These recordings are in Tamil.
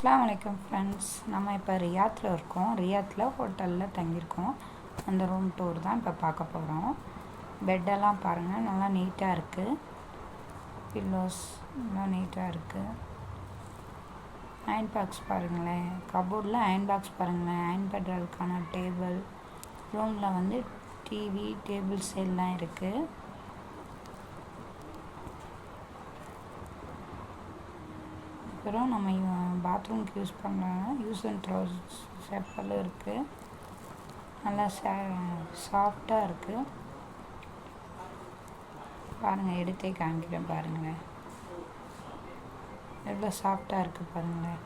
அஸ்லாம் வலைக்கம் ஃப்ரெண்ட்ஸ் நம்ம இப்போ ரியாத்தில் இருக்கோம். ரியாத்தில் ஹோட்டலில் தங்கியிருக்கோம். அந்த ரூம் டூர் தான் இப்போ பார்க்க போகிறோம் பெட்டெல்லாம் பாருங்கள் நல்லா நீட்டாக இருக்குது பில்லோஸ் நல்லா நீட்டாக இருக்குது அயன் பாக்ஸ் பாருங்களேன். கபோர்டில் அயன் பாக்ஸ் பாருங்களேன். அயன் பண்ணுறதுக்கான டேபிள் ரூமில் வந்து டிவி டேபிள்ஸ் எல்லாம் இருக்குது அப்புறம் நம்ம பாத்ரூம்க்கு யூஸ் பண்ணுறாங்க யூஸ் அண்ட் த்ரோஸ் செப்பல் இருக்குது நல்லா சா சாஃப்டாக இருக்குது பாருங்கள் எடுத்தே காமிக்கிறேன் பாருங்களேன். எவ்வளோ சாஃப்டாக இருக்குது பாருங்களேன்.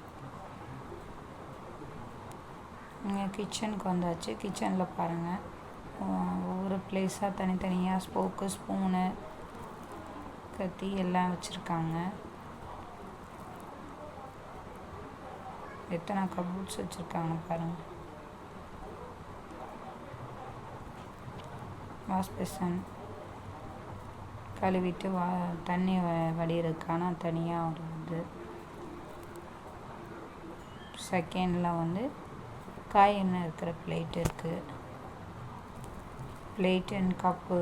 இங்கே கிச்சனுக்கு வந்தாச்சு. கிச்சனில் பாருங்கள் ஒவ்வொரு பிளேஸாக தனித்தனியாக ஸ்போக்கு ஸ்பூனு கத்தி எல்லாம் வச்சுருக்காங்க. எத்தனை கபோர்ட்ஸ் வச்சுருக்காங்க பாருங்கள் வாஷ் பேசன் கழுவிட்டு வா தண்ணி வ வடிகிறதுக்கான தனியாக ஒரு இது. செகண்டில் வந்து காய் என்ன இருக்கிற பிளேட் இருக்குது பிளேட் அண்ட் கப்பு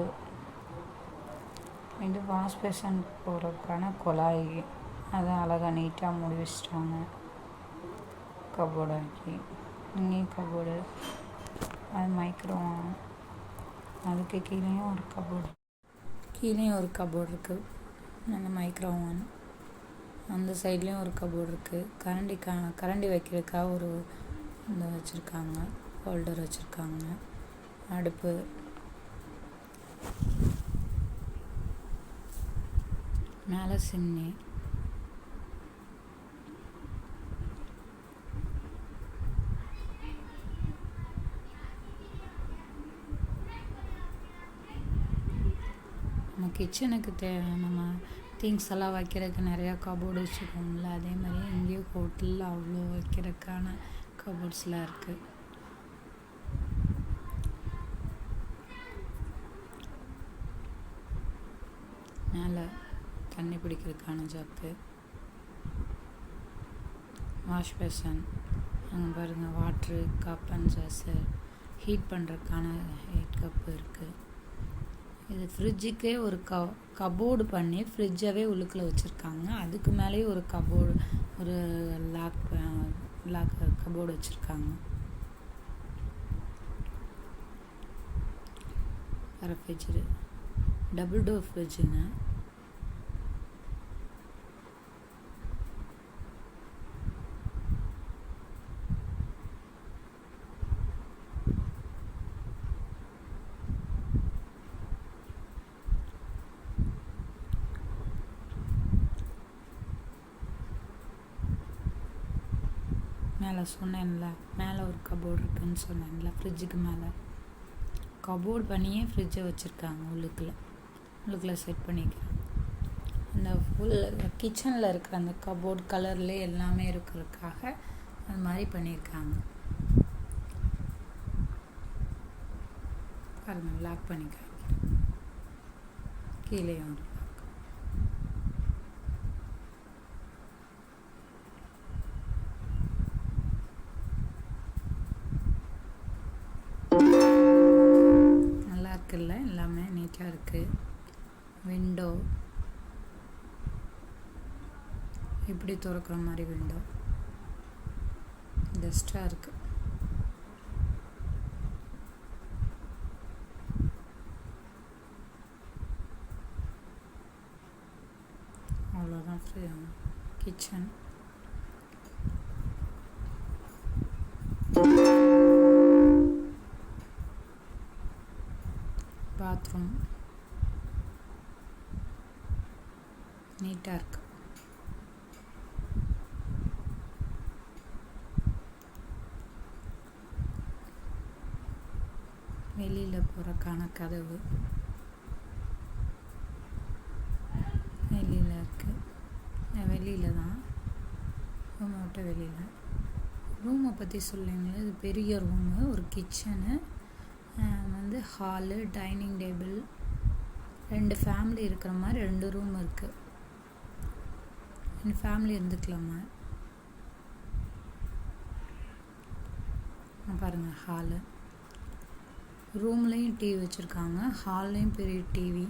இது வாஷ் பேசன் போகிறதுக்கான குழாய். அதை அழகாக நீட்டாக முடி வச்சிட்டாங்க. கபோர்டு ஆக்கி இங்கேயும் கபோர்டு அது மைக்ரோ அதுக்கு கீழேயும் ஒரு கபோர்டு கீழேயும் ஒரு கபோர்டு இருக்குது அந்த மைக்ரோ ஓவன் அந்த சைட்லேயும் ஒரு கபோர்டு இருக்குது கரண்டி க கரண்டி வைக்கிறதுக்காக ஒரு இது வச்சுருக்காங்க. ஹோல்டர் வச்சுருக்காங்க. அடுப்பு. மேலே சின்னி கிச்சனுக்கு தே நம்ம திங்ஸ் எல்லாம் வைக்கிறதுக்கு நிறையா கபோர்டு வச்சுருக்கோம்ல அதே மாதிரி இங்கேயும் ஹோட்டலில் அவ்வளோ வைக்கிறதுக்கான கபோர்ட்ஸ்லாம் இருக்குது மேலே தண்ணி பிடிக்கிறதுக்கான ஜக்கு வாஷ் பேஷன் அங்கே பாருங்கள் water cup and juice heat பண்ணுறதுக்கான ஹீட் கப்பு இருக்குது இது ஃப்ரிட்ஜுக்கே ஒரு க கபோர்டு பண்ணி ஃப்ரிட்ஜாகவே உள்ளுக்குள்ளே வச்சுருக்காங்க. அதுக்கு மேலேயே ஒரு கபோர்டு ஒரு லாக் லாக் கபோர்டு வச்சுருக்காங்க. ரெஃப்ரிஜரு டபுள் டோர் ஃப்ரிட்ஜுங்க மேலே சொன்னேன்ல மேலே ஒரு கபோர்டு இருக்குன்னு சொன்னேன்ல ஃப்ரிட்ஜுக்கு மேலே. கபோர்டு பண்ணியே ஃப்ரிட்ஜை வச்சுருக்காங்க உள்ளுக்குள்ளே. உள்ளுக்குள்ளே செட் பண்ணிக்கிறாங்க. அந்த ஃபுல் கிச்சனில் இருக்கிற அந்த கபோர்டு கலர்லேயே எல்லாமே இருக்கிறதுக்காக அது மாதிரி பண்ணியிருக்காங்க. பாருங்கள் லாக் பண்ணிக்கிறாங்க. கீழே ஒரு எல்லாமே நீட்டாக இருக்குது விண்டோ இப்படி திறக்கிற மாதிரி விண்டோ பெஸ்ட்டாக இருக்குது அவ்வளோதான் ஃப்ரீ கிச்சன் பாத்ரூம். நீட்டாக இருக்கு. வெளியில் போகிறக்கான கதவு வெளியில் இருக்குது வெளியில் தான். ரூமை விட்டு வெளியில். ரூமை பற்றி சொல்லுங்களேன். இது பெரிய ரூமு. ஒரு கிச்சனு. வந்து ஹாலு டைனிங் டேபிள் ரெண்டு ஃபேமிலி இருக்கிற மாதிரி ரெண்டு ரூம் இருக்குது ரெண்டு ஃபேமிலி இருந்துக்கலாமா? பாருங்கள் ஹாலு ரூம்லேயும் டிவி வச்சுருக்காங்க. ஹால்லேயும் பெரிய டிவி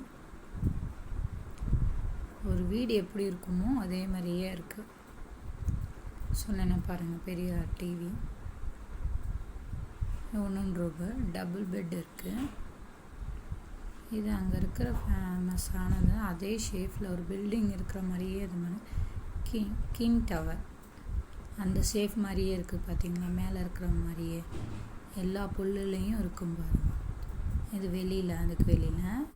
ஒரு வீடு எப்படி இருக்குமோ அதே மாதிரியே இருக்குது சொன்னேன்னா பாருங்கள் பெரிய டிவி ஒன்று ரூபா டபுள் பெட் இருக்குது இது அங்கே இருக்கிற ஃபேமஸானது அதே ஷேஃபில் ஒரு பில்டிங் இருக்கிற மாதிரியே இது மாதிரி. கிங் கிங் டவர் அந்த ஷேஃப் மாதிரியே இருக்குது பார்த்தீங்களா மேலே இருக்கிற மாதிரியே. எல்லா புல்லுலேயும் இருக்கும் பாருங்கள் இது வெளியில் அதுக்கு வெளியில்.